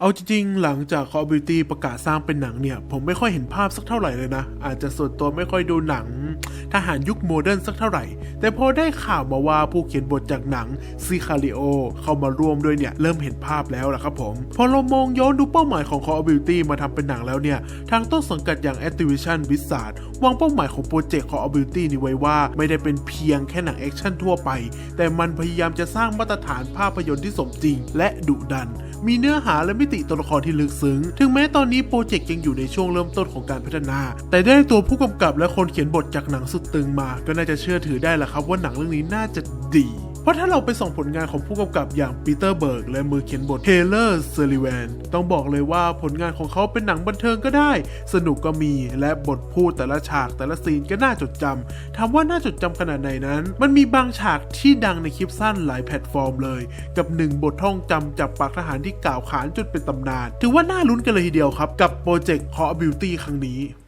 เอาจริงๆ หลังจาก Call of Duty ประกาศสร้างเป็นหนังเนี่ย ผมไม่ค่อยเห็นภาพสักเท่าไหร่เลยนะ อาจจะส่วนตัวไม่ค่อยดูหนัง ทหารยุคโมเดิร์นสักเท่าไหร่ แต่พอได้ข่าวมาว่าผู้เขียนบทจากหนังซีคาริโอเข้ามาร่วมด้วยเนี่ย เริ่มเห็นภาพแล้วล่ะครับผม พอเรามองย้อนดูเป้าหมายของ Call of Duty มาทำเป็นหนังแล้วเนี่ย ทางต้นสังกัดอย่าง Activision Blizzard วางเป้าหมายของโปรเจกต์ Call of Duty นี้ไว้ว่าไม่ได้เป็นเพียงแค่หนังแอคชั่นทั่วไป แต่มันพยายามจะสร้างมาตรฐานภาพยนตร์ที่สมจริง และดุดัน มีเนื้อหาและมิติตัวละครที่ลึกซึ้ง ถึงแม้ตอนนี้โปรเจกต์ยังอยู่ในช่วงเริ่มต้นของการพัฒนา แต่ได้ตัวผู้กำกับและคนเขียนบทจากหนังสุดตึงมา ก็น่าจะเชื่อถือได้แหละครับว่าหนังเรื่องนี้น่าจะดี เพราะถ้าเราไปส่องผลงานของผู้กำกับอย่างปีเตอร์เบิร์กและมือเขียนบทเทเลอร์เซอริแวนต้องบอกเลยว่าผลงานของเขาเป็นหนังบันเทิงก็ได้ สนุกก็มีและบทพูดแต่ละฉากแต่ละซีนก็น่าจดจำถามว่าน่าจดจำขนาดไหนนั้น มันมีบางฉากที่ดังในคลิปสั้นหลายแพลตฟอร์มเลย กับหนึ่งบทท่องจำจากปากทหารที่กล่าวขานจนเป็นตำนาน ถือว่าน่าลุ้นกันเลยทีเดียวครับ กับโปรเจกต์ Call of Duty ครั้งนี้